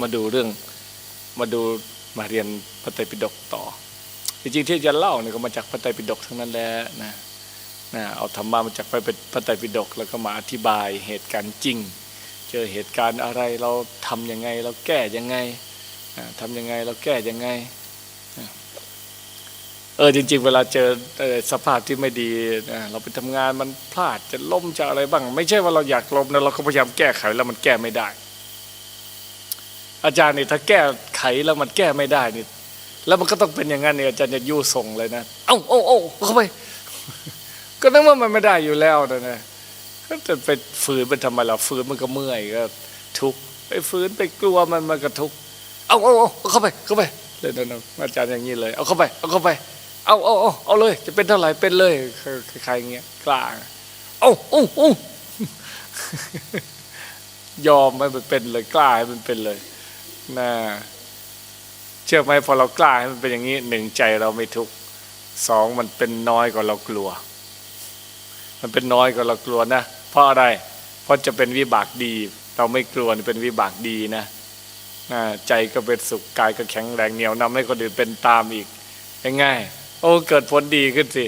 มาดูเรื่องมาดูมาเรียนพระไตรปิฎกต่อ จริงๆที่จะเล่าเนี่ยก็มาจากพระไตรปิฎกทั้งนั้นแหละนะนะเอาธรรมะมาจากพระพระไตรปิฎกแล้วก็มาอธิบายเหตุการณ์จริง เจอเหตุการณ์อะไรเราทำยังไงเราแก้ยังไงอ่าทำยังไงเราแก้ยังไงเออจริง ๆ เวลาเจอสภาพที่ไม่ดีเราไปทำงานมันพลาดจะล้มจะอะไรบ้าง ไม่ใช่ว่าเราอยากล้มนะเราก็พยายามแก้ไขแล้วมันแก้ไม่ได้ อาจารย์นี่ถ้าแก้ไขแล้วมันแก้ไม่ได้นี่แล้วมันก็ต้องเป็นอย่างนั้นเนี่ยอาจารย์จะยู่ส่งเลยนะเอ้าเอ้าเอ้าเข้าไป ก็นึกว่ามันไม่ได้อยู่แล้วนะนะก็จะไปฝืนเป็นทำไมล่ะฝืนมันก็เมื่อยก็ทุกไปฝืนไปกลัวมันมันก็ทุกเอาเอาเอาเอาเข้าไปเข้าไปเลยนะนะอาจารย์อย่างนี้เลย เอาเข้าไป เอาเข้าไป เอาเอาเอาเอาเลย จะเป็นเท่าไหร่เป็นเลยใครๆอย่างเงี้ยกล้าเอาเอาเอายอมให้มันเป็นเลยกล้าให้มันเป็นเลย นะเชื่อไหมพอเรากล้าให้มันเป็นอย่างนี้หนึ่งใจเราไม่ทุกข์สองมันเป็นน้อยกว่าเรากลัว มันเป็นน้อยกว่าเรากลัวนะ เพราะอะไร เพราะจะเป็นวิบากดี เราไม่กลัวเป็นวิบากดีนะนะใจก็เป็นสุขกายก็แข็งแรงเหนียวนำให้คนอื่นเป็นตามอีกง่ายๆโอ้เกิดผลดีขึ้นสิ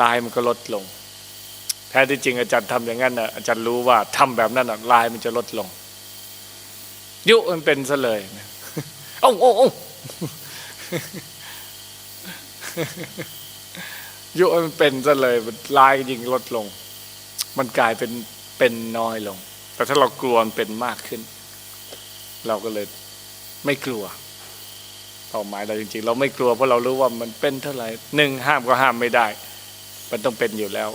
ลายมันก็ลดลง แท้ที่จริงอาจารย์ทำอย่างนั้นนะอาจารย์รู้ว่าทำแบบนั้นนะลายมันจะลดลง ยุมันเป็นซะเลยนะเอ้าเอ้าเอ้ายุมันเป็นซะเลยมันลายยิ่งลดลง มันกลายเป็นเป็นน้อยลง แต่ถ้าเรากลัวมันเป็นมากขึ้น เราก็เลยไม่กลัวเป้าหมายเราจริงๆ เราไม่กลัวเพราะเรารู้ว่ามันเป็นเท่าไหร่หนึ่งห้ามก็ห้ามไม่ได้ มันต้องเป็นอยู่แล้ว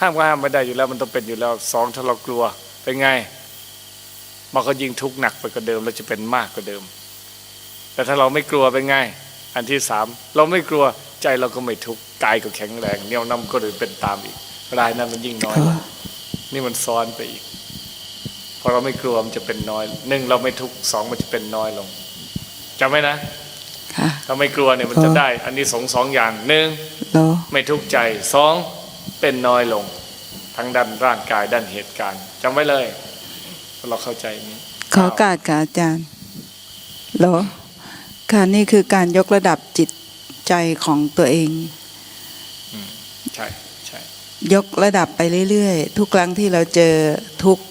ห้ามก็ห้ามไม่ได้อยู่แล้ว มันต้องเป็นอยู่แล้วสองถ้าเรากลัวเป็นไง มันก็ยิ่งทุกข์หนักไปกว่าเดิมเราจะเป็นมากกว่าเดิม แต่ถ้าเราไม่กลัวเป็นไงอันที่สามเราไม่กลัวใจเราก็ไม่ทุกข์กายก็แข็งแรงเหนี่ยวนำก็เลยเป็นตามอีก รายนั้นมันยิ่งน้อยลงนี่มันซ้อนไปอีกพอเราไม่กลัวมันจะเป็นน้อยหนึ่งเราไม่ทุกข์สองมันจะเป็นน้อยลงจำไว้นะค่ะถ้าไม่กลัวเนี่ยมันจะได้ อันนี้สองสองอย่างหนึ่งโลไม่ทุกข์ใจสองเป็นน้อยลง ทั้งด้านร่างกายด้านเหตุการณ์จำไว้เลย เราเข้าใจนี้ขอโอกาสค่ะอาจารย์โลค่ะนี่คือการยกระดับจิตใจของตัวเองใช่ใช่ยกระดับไปเรื่อยๆ ทุกครั้งที่เราเจอทุกข์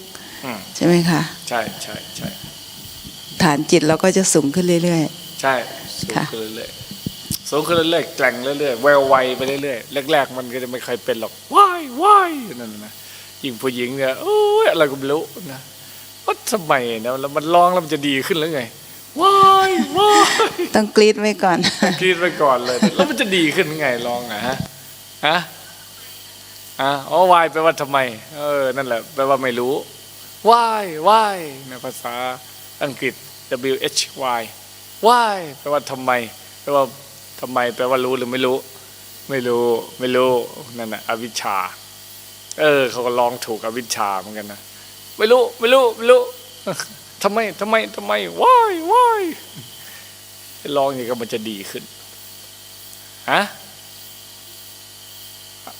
อืมใช่ไหมคะใช่ใช่ใช่ฐานจิตเราก็จะสูงขึ้นเรื่อยใช่สูงค่ะขึ้นเรื่อยๆสูงขึ้นเรื่อยๆแกล่งเรื่อยๆแววไวไปเรื่อยๆแรกๆมันก็จะไม่เคยเป็นหรอกว้ายว้ายนั่นน่ะนะยิ่งผู้หญิงเนี่ยโอ้ยอะไรก็ไม่รู้นะ ว่าทำไมนะแล้วมันร้องแล้วมันจะดีขึ้นหรือไงว้ายว้ายๆต้องกรีดไว้ก่อนกรีดไปก่อนเลย แล้วมันจะดีขึ้นไงลองอะฮะฮะอะอ๋อวายแปลว่าทำไม เออนั่นแหละแปลว่าไม่รู้วายวายในภาษาอังกฤษ W H Y วายแปลว่าทำไมแปลว่าทำไม แปลว่ารู้หรือไม่รู้ ไม่รู้ไม่รู้นั่นน่ะอวิชชา เออ เขาก็ลองถูกอวิชชาเหมือนกันนะ ไม่รู้ ไม่รู้ ไม่รู้ทำไมทำไมทำไมวายวายลองอย่างนี้ก็มันจะดีขึ้นฮะ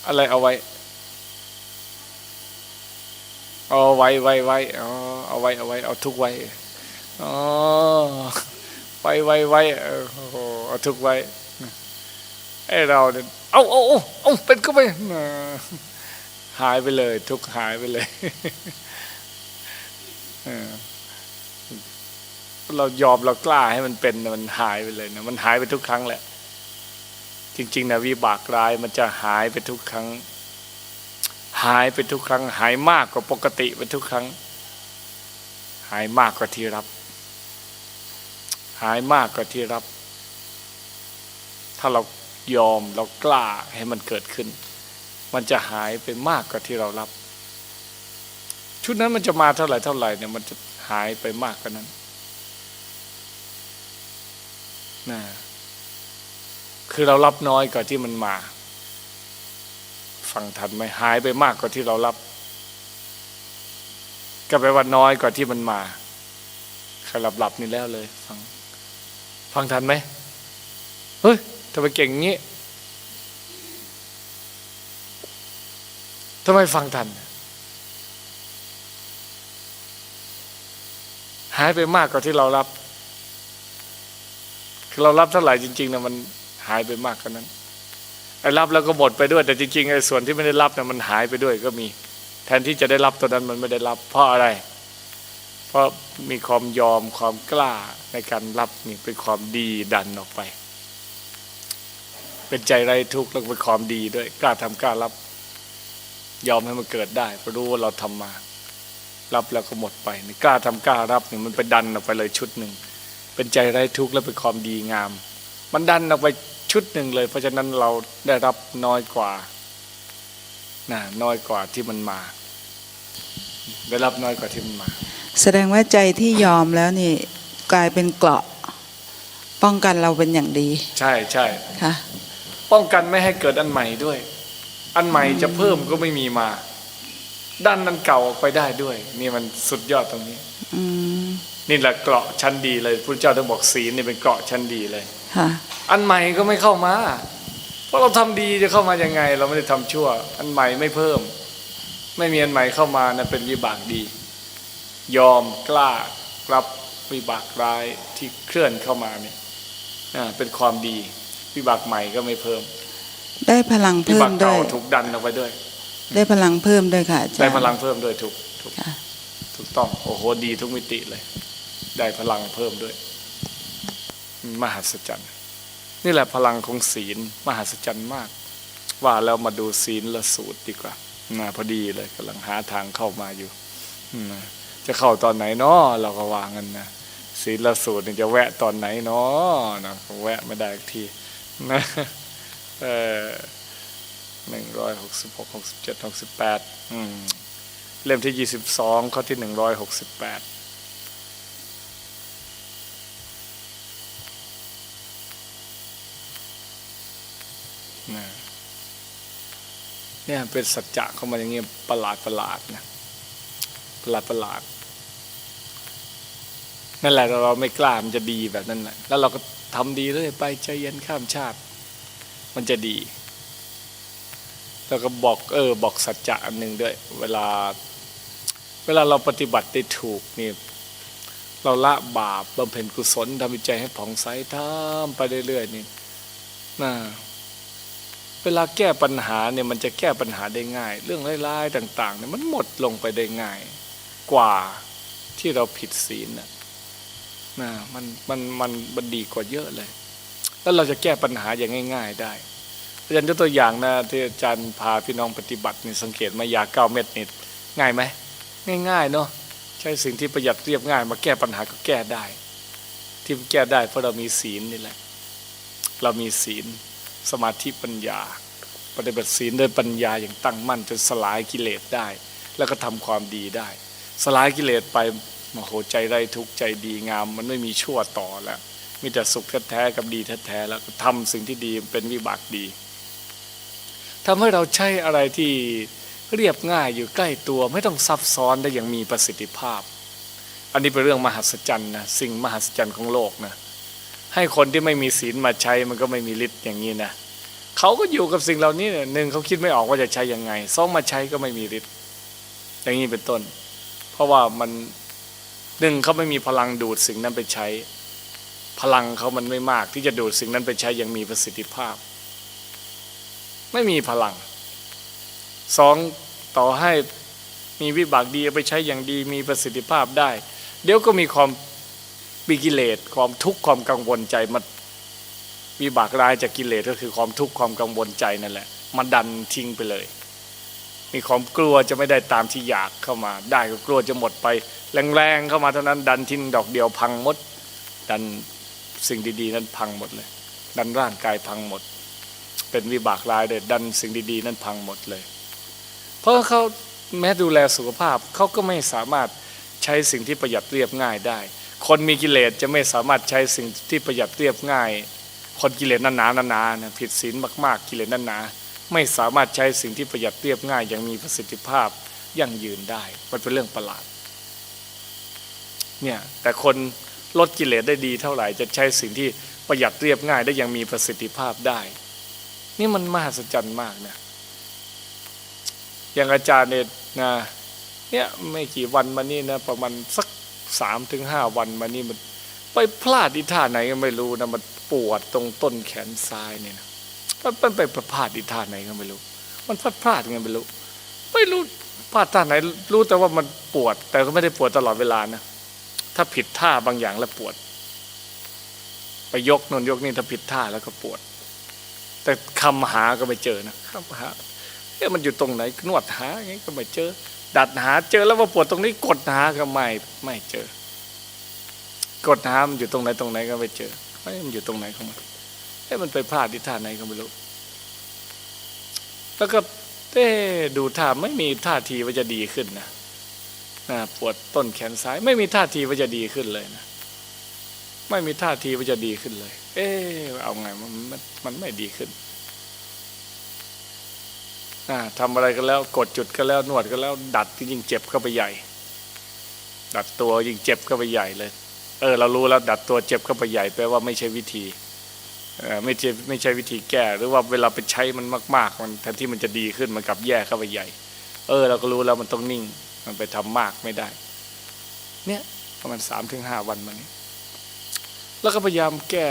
อะไรเอาไว้ เอาไว้ไว้ไว้อ๋อเอาไว้เอาไว้ เอาทุกไว้อ๋อไว้ไว้ไว้เอาทุกไว้ไอ้เราเนี่ยเอาเอาเอาเป็นก็ไปหายไปเลย ทุกหายไปเลย เรายอมเรากล้าให้มันเป็นมันหายไปเลยนะมันหายไปทุกครั้งแหละ จริง ๆนะวิบากร้ายมันจะหายไปทุกครั้ง หายไปทุกครั้ง หายมากกว่าปกติไปทุกครั้ง หายมากกว่าที่รับ หายมากกว่าที่รับ ถ้าเรายอมเรากล้าให้มันเกิดขึ้น มันจะหายไปมากกว่าที่เรารับ ชุดนั้นมันจะมาเท่าไหร่เท่าไหร่เนี่ยมันจะหายไปมากกว่านั้นนะคือเรารับน้อยกว่าที่มันมาฟังทันไหมหายไปมากกว่าที่เรารับ ก็แปลว่าน้อยกว่าที่มันมาใครหลับหลับๆนี่แล้วเลย ฟัง ฟังทันไหมเฮ้ยทำไมเก่งงี้ทำไมฟังทันฮ หายไปมากกว่าที่เรารับคือเรารับเท่าไหร่จริงๆนะมันหายไปมากกว่านั้นไอ้รับแล้วก็หมดไปด้วย แต่จริงๆไอ้ส่วนที่ไม่ได้รับเนี่ยมันหายไปด้วยก็มี แทนที่จะได้รับตัวนั้นมันไม่ได้รับ เพราะอะไร เพราะมีความยอมความกล้าในการรับนี่เป็นความดีดันออกไป เป็นใจไรทุกข์แล้วเป็นความดีด้วย กล้าทำกล้ารับ ยอมให้มันเกิดได้เพราะรู้ว่าเราทำมา รับแล้วก็หมดไปนี่กล้าทำกล้ารับนี่มันไปดันออกไปเลยชุดหนึ่งเป็นใจไร้ทุกข์และเป็นความดีงาม มันดันออกไปชุดหนึ่งเลย เพราะฉะนั้นเราได้รับน้อยกว่านะน้อยกว่าที่มันมา ได้รับน้อยกว่าที่มันมา แสดงว่าใจที่ยอมแล้วนี่กลายเป็นเกราะป้องกันเราเป็นอย่างดี ใช่ใช่ค่ะ ป้องกันไม่ให้เกิดอันใหม่ด้วย อันใหม่จะเพิ่มก็ไม่มีมา ด้านนั้นเก่าออกไปได้ด้วย นี่มันสุดยอดตรงนี้อืมนี่แหละเกราะชั้นดีเลยพระเจ้าท่านบอกศีลนี่เป็นเกราะชั้นดีเลยค่ะอันใหม่ก็ไม่เข้ามา เพราะเราทำดีจะเข้ามายังไง เราไม่ได้ทำชั่ว อันใหม่ไม่เพิ่ม ไม่มีอันใหม่เข้ามานะเป็นวิบากดี ยอมกล้ารับวิบากร้ายที่เคลื่อนเข้ามาเนี่ยอ่าเป็นความดีวิบากใหม่ก็ไม่เพิ่ม ได้พลังวิเพิ่บามกด้เก่าวยถูกดันออกไปด้วย ได้พลังเพิ่มด้วยค่ะอาจารย์ได้พลังเพิ่มด้วยถูกถูกค่ะถูกต้องโอ้โหดีทุกมิติเลย ได้พลังเพิ่มด้วย มหัศจรรย์นี่แหละพลังของศีล มหัศจรรย์มาก ว่าแล้วมาดูศีลละสูตรดีกว่านะพอดีเลยกำลังหาทางเข้ามาอยู่นะจะเข้าตอนไหนเนาะเราก็วางกันนะศีลละสูตรนี่จะแวะตอนไหนเนาะนะแวะไม่ได้อีกทีนะเออ หนึ่งร้อยหกสิบหกหกสิบเจ็ดหกสิบแปดเล่มที่22ข้อที่168นะเนี่ยเป็นสัจจะเข้ามาอย่างเงี้ยประหลาดประหลาดนะประหลาดประหลาดนั่นแหละเราไม่กล้ามันจะดีแบบนั้นแหละแล้วเราก็ทำดีเรื่อยไปใจเย็นข้ามชาติ มันจะดี แล้วก็บอกเออบอกสัจจะอันหนึ่งด้วย เวลา เวลาเราปฏิบัติได้ถูกนี่เราละบาปบำเพ็ญกุศลทำใจให้ผ่องใสทำไปเรื่อยๆนี่นะเวลาแก้ปัญหาเนี่ยมันจะแก้ปัญหาได้ง่าย เรื่องร้ายๆต่างๆเนี่ยมันหมดลงไปได้ง่าย กว่าที่เราผิดศีลนะนะมันมันมันมันดีกว่าเยอะเลย แล้วเราจะแก้ปัญหาอย่างง่าย ๆได้ อาจารย์ยกตัวอย่างนะที่อาจารย์พาพี่น้องปฏิบัตินี่สังเกตไหมายาเก้าเม็ดนี่ง่ายไหมง่ายๆเนาะใช้สิ่งที่ประหยัดเรียบง่าย มาแก้ปัญหาก็แก้ได้ ที่แก้ได้เพราะเรามีศีลนี่แหละ เรามีศีลสมาธิปัญญา ปฏิบัติศีลด้วยปัญญาอย่างตั้งมั่นจนสลายกิเลสได้ แล้วก็ทำความดีได้ สลายกิเลสไปโอ้โหใจไรทุกใจดีงาม มันไม่มีชั่วต่อแล้วมีแต่สุขแท้ๆกับดีแท้ๆแล้วทำสิ่งที่ดีเป็นวิบากดี ทำให้เราใช้อะไรที่เรียบง่ายอยู่ใกล้ตัวไม่ต้องซับซ้อนได้อย่างมีประสิทธิภาพ อันนี้เป็นเรื่องมหัศจรรย์นะสิ่งมหัศจรรย์ของโลกนะให้คนที่ไม่มีศีลมาใช้มันก็ไม่มีฤทธิ์อย่างนี้นะเขาก็อยู่กับสิ่งเหล่านี้เนี่ยหนึ่งเขาคิดไม่ออกว่าจะใช้ยังไงสองมาใช้ก็ไม่มีฤทธิ์อย่างนี้เป็นต้น เพราะว่ามันหนึ่งเขาไม่มีพลังดูดสิ่งนั้นไปใช้ พลังเขามันไม่มากที่จะดูดสิ่งนั้นไปใช้อย่างมีประสิทธิภาพ ไม่มีพลังสองต่อให้มีวิบากดีเอาไปใช้อย่างดีมีประสิทธิภาพได้ เดี๋ยวก็มีความปีกิเลสความทุกข์ความกังวลใจมาวิบากร้ายจากกิเลสก็คือความทุกข์ความกังวลใจนั่นแหละมาดันทิ้งไปเลย มีความกลัวจะไม่ได้ตามที่อยากเข้ามา ได้ก็กลัวจะหมดไป แรงๆเข้ามาเท่านั้น ดันทิ้งดอกเดียวพังหมด ดันสิ่งดีๆ นั้นพังหมดเลย ดันร่างกายพังหมด เป็นวิบากร้ายเลยดันสิ่งดีๆ นั้นพังหมดเลย เพราะเขาแม้ดูแลสุขภาพเขาก็ไม่สามารถใช้สิ่งที่ประหยัดเรียบง่ายได้ คนมีกิเลสจะไม่สามารถใช้สิ่งที่ประหยัดเรียบง่าย คนกิเลสหนาๆหนาๆนะผิดศีลมากๆ กิเลสหนาๆไม่สามารถใช้สิ่งที่ประหยัดเรียบง่าย อย่างมีประสิทธิภาพยั่งยืนได้ มันเป็นเรื่องประหลาดเนี่ยแต่คนลดกิเลสได้ดีเท่าไหร่จะใช้สิ่งที่ประหยัดเรียบง่ายได้ย่างมีประสิทธิภาพได้ นี่มันมหัศจรรย์มากนะอย่างอาจารย์เนี่ยนะเนี่ยไม่กี่วันมานี่นะประมาณสักสามถึงห้าวันมานี่มัน ไปพลาดที่ท่าไหนก็ไม่รู้นะมันปวดตรงต้นแขนซ้ายเนี่ยนะมันไปพลาดที่ท่าไหนก็ไม่รู้ มันพลาดพลาดไงไม่รู้ไม่รู้พลาดท่าไหน รู้แต่ว่ามันปวด แต่ก็ไม่ได้ปวดตลอดเวลานะถ้าผิดท่าบางอย่างแล้วปวด ไปยกนนยกนี่ถ้าผิดท่าแล้วก็ปวด แต่คำหาก็ไม่เจอนะคำหาเอ๊ะมันอยู่ตรงไหนนวดหาอย่างงี้ก็ไม่เจอ ดัดหาเจอแล้วว่าปวดตรงนี้กดหาก็ไม่ไม่เจอ กดหามันอยู่ตรงไหนตรงไหนก็ไม่เจอไม่มันอยู่ตรงไหนของมันเอ๊ะมันไปพลาดที่ท่าไหนก็ไม่รู้ แล้วก็เอ๊ะดูท่าไม่มีท่าทีว่าจะดีขึ้นนะปวดต้นแขนซ้าย ไม่มีท่าทีว่าจะดีขึ้นเลยนะ ไม่มีท่าทีว่าจะดีขึ้นเลย เอ๊ะเอาไงมันมันมันไม่ดีขึ้นอ่าทำอะไรกันแล้วกดจุดกันแล้วนวดกันแล้ว ดัดยิ่งเจ็บเข้าไปใหญ่ ดัดตัวยิ่งเจ็บเข้าไปใหญ่เลย เออ เรารู้แล้วดัดตัวเจ็บเข้าไปใหญ่แปลว่าไม่ใช่วิธีเออไม่ใช่ไม่ใช่วิธีแก้ หรือว่าเวลาไปใช้มันมาก ๆ มันแทนที่มันจะดีขึ้นมันกลับแย่เข้าไปใหญ่ เออ เราก็รู้แล้วมันต้องนิ่ง มันไปทำมากไม่ได้ เนี่ยประมาณสามถึงห้าวันมานี้ แล้วก็พยายามแก้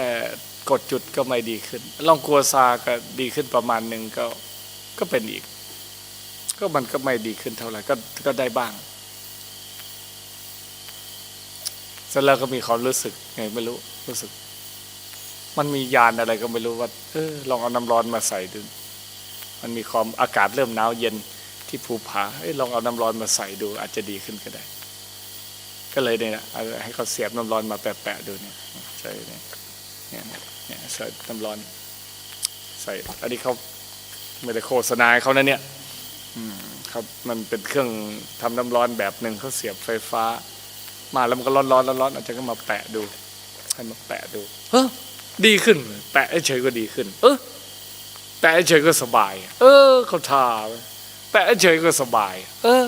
กดจุดก็ไม่ดีขึ้นลองกลัวซาก็ดีขึ้นประมาณหนึ่งก็ก็เป็นอีก ก็มันก็ไม่ดีขึ้นเท่าไหร่ก็ก็ได้บ้างเสร็จแล้วก็มีความรู้สึกไงไม่รู้รู้สึก มันมียานอะไรก็ไม่รู้ว่าเออลองเอาน้ำร้อนมาใส่ดูมันมีความอากาศเริ่มหนาวเย็นที่ภูผาเอ้ยลองเอาน้ำร้อนมาใส่ดู อาจจะดีขึ้นก็ได้ ก็เลยเนี่ยนะเอาให้เขาเสียบน้ำร้อนมาแปะๆดูเนี่ยใส่เนี่ยเนี่ยเนี่ยใส่น้ำร้อน ใส่อันนี้เขาไม่ได้โฆษณาให้เขานะเนี่ยอืมครับมันเป็นเครื่องทำน้ำร้อนแบบหนึ่งเขาเสียบไฟฟ้า มาแล้วมันก็ร้อนร้อนร้อนร้อนอาจารย์ก็มาแปะดูให้มาแปะดูเออดีขึ้น แปะเฉยๆก็ดีขึ้น เออแปะเฉยๆก็สบาย เออเขาทาแปะเฉยๆก็สบาย เออ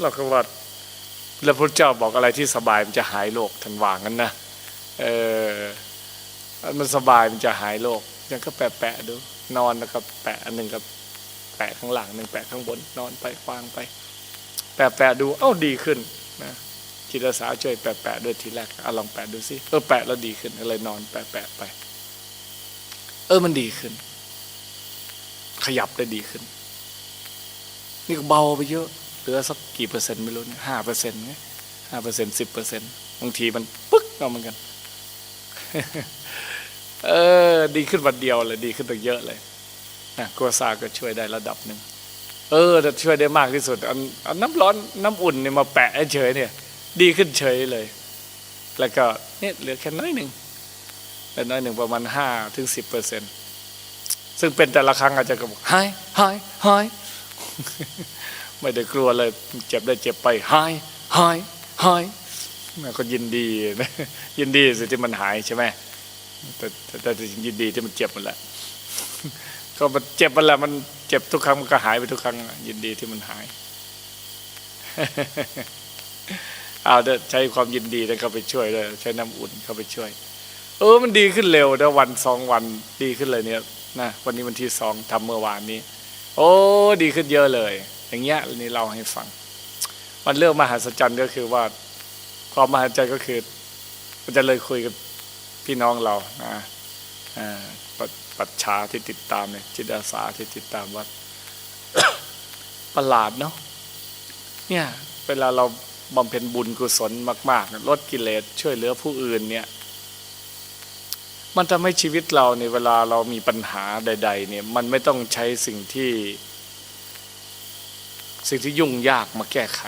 เราก็ว่า แล้วพระเจ้าบอกอะไรที่สบายมันจะหายโรคทันวางั้นนะเออมันสบายมันจะหายโรคยังก็แปะแปะๆดู นอนแล้วก็แปะอันหนึ่งกับแปะข้างหลังหนึ่งแปะข้างบน นอนไปวางไป แปะแปะๆดูเอ้าดีขึ้นนะจิตอาสาช่วยแปะแปะๆด้วยทีแรกเอาลองแปะดูสิเออแปะแล้วดีขึ้นเลยนอนแปะแปะๆไป เออมันดีขึ้น ขยับได้ดีขึ้น นี่ก็เบาไปเยอะ ลือสักกี่เปอร์เซ็นต์ไม่รู้เนี่ยห้าเปอร์เซ็นต์ไงห้าเปอร์เซ็นต์สิบเปอร์เซ็นต์บางทีมันปึ๊กเอาเหมือนกัน เออ ดีขึ้นวันเดียวเลย ดีขึ้นตั้งเยอะเลยนะกัวซาก็ช่วยได้ระดับหนึ่ง เออแต่ช่วยได้มากที่สุดเอาน้ำร้อนน้ำอุ่นเนี่ยมาแปะเฉยเนี่ย ดีขึ้นเฉยเลย แล้วก็เนี่ยเหลือแค่น้อยหนึ่งแต่น้อยหนึ่งประมาณห้าถึงสิบเปอร์เซ็นต์ซึ่งเป็นแต่ละครั้งอาจจะก็บอกหายหายหาย ไม่ได้กลัวเลยเจ็บได้เจ็บไปหายหายหายมันก็ยินดีนะยินดีสิที่มันหายใช่ไหมแต่แต่ยินดีที่มันเจ็บหมันแหละก็มันเจ็บมันแหละมันเจ็บทุกครั้งมันก็หายไปทุกครั้งยินดีที่มันหายเอาเด้อใช้ความยินดีแล้วเข้าไปช่วยเลยใช้น้ำอุ่นเข้าไปช่วย เออมันดีขึ้นเร็วนะวันสองวันดีขึ้นเลยเนี่ยนะวันนี้วันที่สองทำเมื่อวานนี้ โอ้ดีขึ้นเยอะเลย อย่างเงี้ยนี่เราให้ฟัง มันเรื่องมหัศจรรย์ก็คือว่าความมหัศจรรย์ก็คือมันจะเลยคุยกับพี่น้องเรานะอ่าปปัจฉาที่ติดตามเนี่ยจิตอาสาที่ติดตามวัดประหลาดเนาะเนี่ยเวลาเราบำเพ็ญบุญกุศลมากๆลดกิเลสช่วยเหลือผู้อื่นเนี่ย มันทำให้ชีวิตเราเนี่ยเวลาเรามีปัญหาใด ๆ เนี่ย มันไม่ต้องใช้สิ่งที่ สิ่งที่ยุ่งยากมาแก้ไข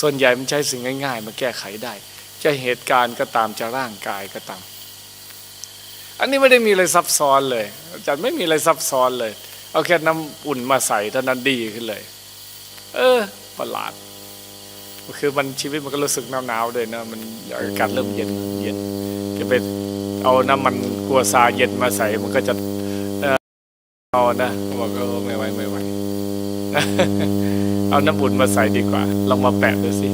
ส่วนใหญ่มันใช้สิ่งง่ายๆ มาแก้ไขได้ จะเหตุการณ์ก็ตามจะร่างกายก็ตาม อันนี้ไม่ได้มีอะไรซับซ้อนเลยอาจารย์ไม่มีอะไรซับซ้อนเลย เอาแค่น้ำอุ่นมาใส่เท่านั้นดีขึ้นเลย เออประหลาดคือมันชีวิตมันก็รู้สึกหนาวๆเลยนะมันอากาศเริ่มเย็นเย็นจะไปเอาน้ำมันกัวซาเย็นมาใส่มันก็จะเออเอานะบอกเออไม่ไหวไม่ไหว เอาน้ำอุ่นมาใส่ดีกว่าลองมาแปะดูสิ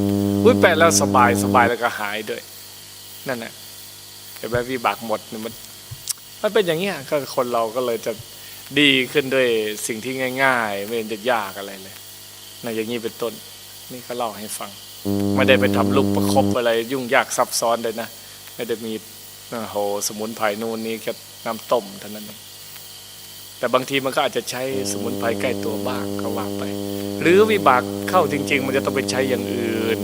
อุ้ยแปะแล้วสบายสบายแล้วก็หายด้วย นั่นแหละเห็นไหมวิบากหมดมันมันเป็นอย่างเงี้ยก็คนเราก็เลยจะดีขึ้นด้วยสิ่งที่ง่าย ๆ ไม่เห็นจะยากอะไรเลยนะอย่างนี้เป็นต้น นี่เขาเล่าให้ฟัง ไม่ได้ไปทำลูกประคบอะไร ยุ่งยากซับซ้อนเลยนะไม่ได้มีโอ้โหสมุนไพรนู่นนี่แค่น้ำต้มเท่านั้นเอง แต่บางทีมันก็อาจจะใช้สมุนไพรใกล้ตัวบ้างก็ว่าไป หรือวิบากเข้าจริง ๆ มันจะต้องไปใช้อย่างอื่น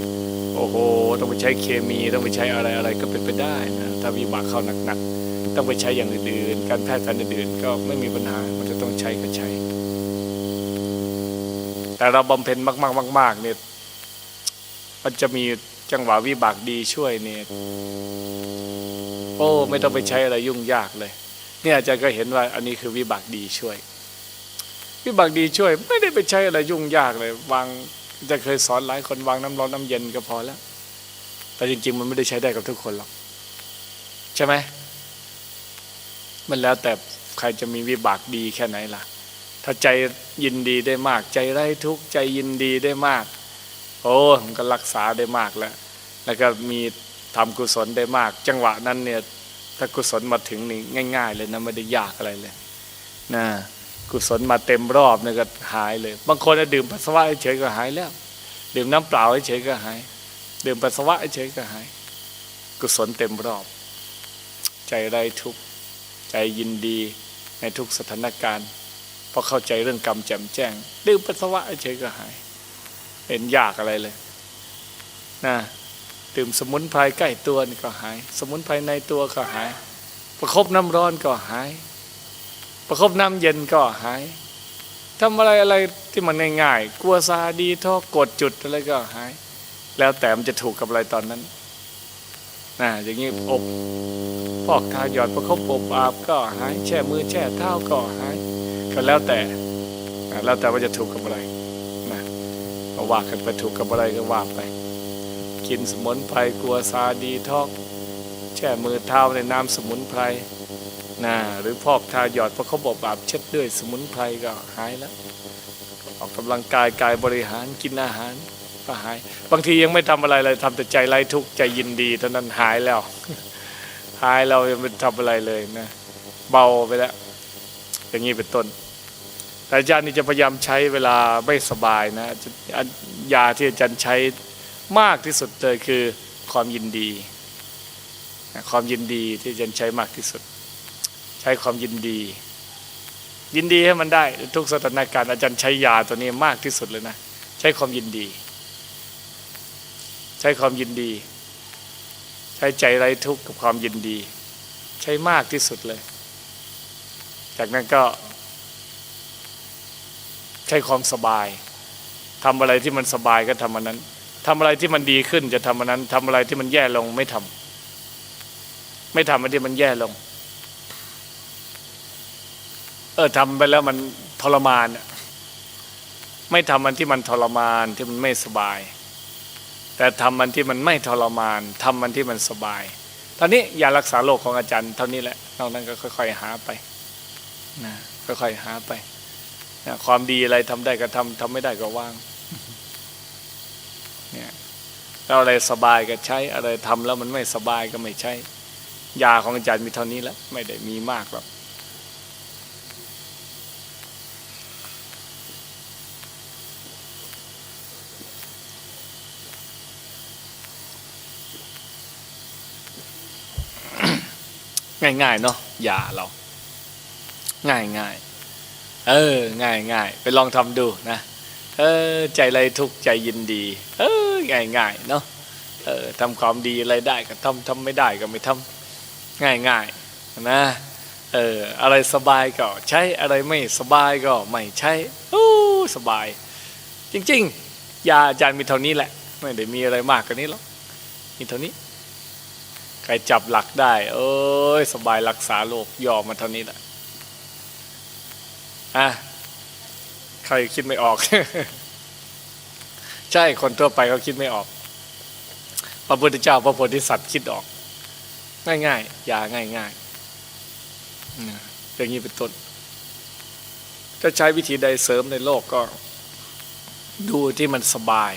โอ้โห ต้องไปใช้เคมีต้องไปใช้อะไรอะไรก็เป็นไปได้นะถ้าวิบากเข้าหนักๆต้องไปใช้อย่างอื่นๆ การแพทย์แผนอื่นๆก็ไม่มีปัญหามันจะต้องใช้ก็ใช้ แต่เราบำเพ็ญมากๆมากๆเนี่ยมันจะมีจังหวะวิบากดีช่วยเนี่ยโอ้ ไม่ต้องไปใช้อะไรยุ่งยากเลย เนี่ยอาจารย์ก็เห็นว่าอันนี้คือวิบากดีช่วย วิบากดีช่วย ไม่ได้ไปใช้อะไรยุ่งยากเลยวางจะเคยสอนหลายคนวางน้ำร้อนน้ำเย็นก็พอแล้ว แต่จริง ๆ มันไม่ได้ใช้ได้กับทุกคนหรอกใช่ไหมมันแล้วแต่ใครจะมีวิบากดีแค่ไหนล่ะ ถ้าใจยินดีได้มาก ใจไร้ทุกข์ใจยินดีได้มาก โอ้มันก็รักษาได้มากแล้ว แล้วก็มีทำกุศลได้มาก จังหวะนั้นเนี่ย ถ้ากุศลมาถึงนี่ง่าย ๆ เลยนะไม่ได้ยากอะไรเลยนะกุศลมาเต็มรอบนี่ก็หายเลย บางคนดื่มปัสสาวะเฉยก็หายแล้ว ดื่มน้ำเปล่าเฉยก็หาย ดื่มปัสสาวะเฉยก็หาย กุศลเต็มรอบ ใจไร้ทุกข์ใจยินดีในทุกสถานการณ์พราะเข้าใจเรื่องกรรมแจ่มแจ้ง ดื่มปัสสาวะเฉยก็หาย เห็นยากอะไรเลยนะ ดื่มสมุนไพรใกล้ตัวนี่ก็หาย สมุนไพรในตัวก็หาย ประคบน้ำร้อนก็หาย ประคบน้ำเย็นก็หายทำอะไรอะไรที่มันง่ายๆกลัวซาดีทอกดจุดอะไรก็หาย แล้วแต่มันจะถูกกับอะไรตอนนั้นนะอย่างนี้อบพอกทาหยอดประคบอบอาบก็หายแช่มือแช่เท้าก็หาย ก็แล้วแต่แล้วแต่ว่าจะถูกกับอะไรนะว่ากันไปถูกกับอะไรก็ว่าไป กินสมุนไพรกลัวซาดีทอกแช่มือเท้าในน้ำสมุนไพรนะหรือพอกทาหยอดปราะคบอกบาบเช็ดด้วยสมุนไพรก็หายแล้ว ออกกำลังกายกายบริหารกินอาหารก็หาย บางทียังไม่ทำอะไรเลยทำแต่ใจไร้ทุกข์ใจยินดีเท่านั้นหายแล้ว หายเรายังไม่ทำอะไรเลยนะ เบาไปแล้ว อย่างนี้เป็นต้นแต่อาจารย์นี่จะพยายามใช้เวลาไม่สบายนะยาที่อาจารย์ใช้ มากที่สุดเลยคือความยินดี ความยินดีที่อาจารย์ใช้มากที่สุด ใช้ความยินดี ยินดีให้มันได้ ทุกสถานการณ์อาจารย์ใช้ยาตัวนี้มากที่สุดเลยนะ ใช้ความยินดี ใช้ความยินดี ใช้ใจไร้ทุกข์กับความยินดี ใช้มากที่สุดเลย จากนั้นก็ใช้ความสบายทำอะไรที่มันสบายก็ทำอันนั้น ทำอะไรที่มันดีขึ้นจะทำอันนั้นทำอะไรที่มันแย่ลงไม่ทำไม่ทำอันที่มันแย่ลง เออทำไปแล้วมันทรมานไม่ทำมันที่มันทรมานที่มันไม่สบาย แต่ทำมันที่มันไม่ทรมานทำมันที่มันสบายตอนนี้ยารักษาโรคของอาจารย์เท่านี้แหละนอกนั้นก็ค่อย ๆ หาไปนะค่อยๆหาไปนะความดีอะไรทำได้ก็ทำทำไม่ได้ก็ว่าง เนี่ยแล้วอะไรสบายก็ใช้อะไรทำแล้วมันไม่สบายก็ไม่ใช้ยาของอาจารย์มีเท่านี้แหละไม่ได้มีมากหรอกง่ายๆเนาะอย่าเรา ง่ายๆ เออ ง่ายๆ ไปลองทำดูนะ เออใจไรทุกใจยินดี เออง่ายง่ายๆเนาะเออทำความดีอะไรได้ก็ทำทำไม่ได้ก็ไม่ทำง่ายง่ายๆนะเอออะไรสบายก็ใช้อะไรไม่สบายก็ไม่ใช้โอ้สบาย จริงๆยาอาจารย์มีเท่านี้แหละ ไม่ได้มีอะไรมากกว่านี้หรอกมีเท่านี้ใครจับหลักได้เอ้ยสบายรักษาโรคย่อมาเท่านี้แหละอะ ใครคิดไม่ออก ใช่คนทั่วไปเขาคิดไม่ออก พระพุทธเจ้าพระโพธิสัตว์คิดออก ง่ายๆอย่าง่ายๆอย่างนี้เป็นต้นจะใช้วิธีใดเสริมในโลกก็ ดูที่มันสบาย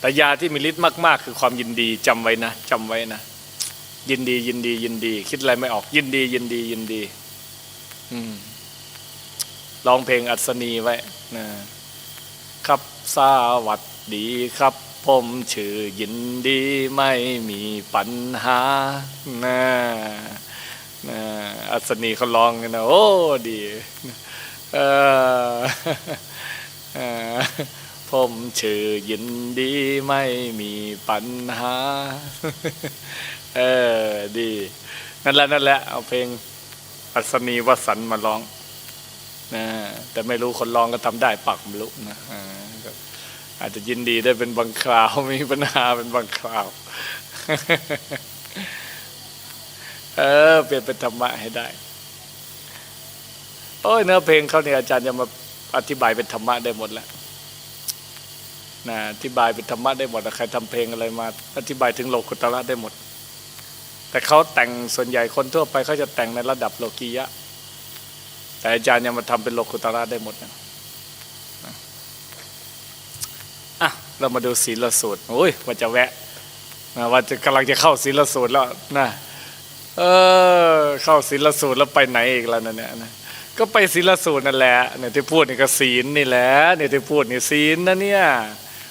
แต่ยาที่มีฤทธิ์มากๆ คือความยินดีจำไว้นะจำไว้นะยินดียินดี ยินดี คิดอะไรไม่ออก ยินดี ยินดียินดี อืม ร้องเพลงอัศนีไว้นะครับสวัสดีครับ ผมชื่อยินดีไม่มีปัญหานะนะอัศนีเขาร้องกันนะโอ้ดีเออผมชื่อยินดีไม่มีปัญหา เออ ดี นั่นแหละนั่นแหละ เอาเพลงอัศนีวสันมาร้อง นะแต่ไม่รู้คนร้องก็ทำได้ปักไม่รู้นะอาจจะยินดีได้เป็นบางคราวมีปัญหาเป็นบางคราว เออ เปลี่ยนเป็นธรรมะให้ได้ โอ้ยเนื้อเพลงเขาเนี่ยอาจารย์จะมาอธิบายเป็นธรรมะได้หมดแล้วนะอธิบายเป็นธรรมะได้หมดใครทำเพลงอะไรมา อธิบายถึงโลกุตระได้หมด แต่เขาแต่งส่วนใหญ่คนทั่วไปเขาจะแต่งในระดับโลกียะ แต่อาจารย์ยังมาทำเป็นโลกุตระได้หมดนะอะเรามาดูศีลสูตรโอ้ยว่าจะแวะนะว่าจะกำลังจะเข้าศีลสูตรแล้วนะเออเข้าศีลสูตรแล้วไปไหนอีกแล้วนะเนี่ยนะก็ไปศีลสูตรนั่นแหละเนี่ยที่พูดนี่ก็ศีลนี่แหละเนี่ยที่พูดนี่ศีลนะเนี่ย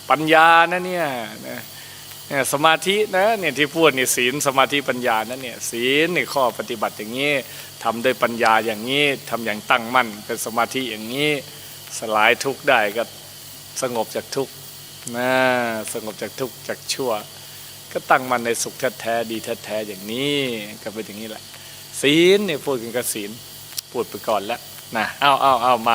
ปัญญานะเนี่ยนะ เนี่ยสมาธินะเนี่ยที่พูดนี่ศีลสมาธิปัญญานะเนี่ยศีลนี่ข้อปฏิบัติอย่างนี้ทำด้วยปัญญาอย่างนี้ทำอย่างตั้งมั่นเป็นสมาธิอย่างนี้สลายทุกข์ได้ก็สงบจากทุกข์นะสงบจากทุกข์จากชั่ว ก็ตั้งมันในสุขแท้ๆดีแท้ๆอย่างนี้ก็เป็นอย่างนี้แหละศีลเนี่ยพูดกันกับศีลพูดไปก่อนแล้วนะเอาเอาเอามา